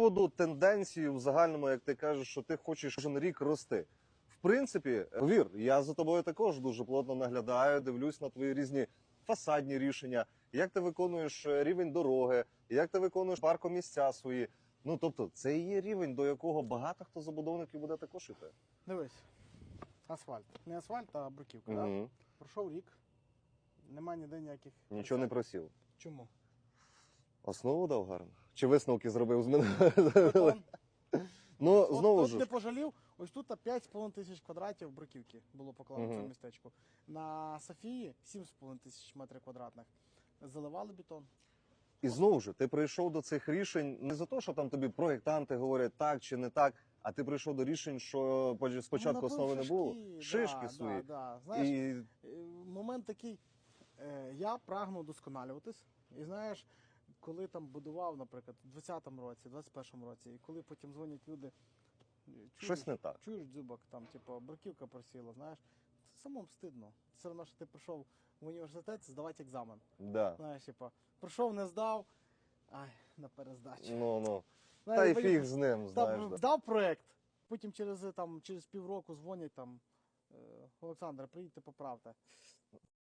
поводу тенденції в загальному, як ти кажеш, що ти хочеш кожен рік рости. В принципі, вір, я за тобою також дуже плотно наглядаю, дивлюсь на твої різні фасадні рішення, як ти виконуєш е, рівень дороги, як ти виконуєш паркомісця свої. Ну тобто, це і є рівень, до якого багато хто забудовників буде також іти. Дивись. Асфальт. Не асфальт, а бруківка. Да? Угу. Пройшов рік. Нема ніде ніяких. Нічого не просів. Чому? Основу дав гарно. Чи висновки зробив з мене? Бетон. Ну От- знову ж не пожалів. Ось тут 5,5 тисяч квадратів бруківки було покладено в Мгм. цьому містечку. На Софії 7,5 тисяч метрів квадратних. Заливали бетон. І знову ж ти прийшов до цих рішень не за те, що там тобі проєктанти говорять так чи не так, а ти прийшов до рішень, що поч- спочатку Ну, набив основи не було. шишки, Шишки да, свої. Да, да. Знаєш, І Е, момент такий, е, я прагну досконалюватись. І знаєш, коли там будував, наприклад, у 20-му році, 21-му році, і коли потім дзвонять люди, чуєш, щось не так. чуєш дзюбак, там, типу, бруківка просіла, знаєш, це самому стидно. Все одно, що ти прийшов в університет здавати екзамен. Да. Знаєш, типу, прийшов, не здав, ай, на перездачу. Ну ну. Та й фіг з ним, там, знаєш. да. здав проект, потім через, е, там, через півроку дзвонять там. е, Олександр, приїдьте поправте.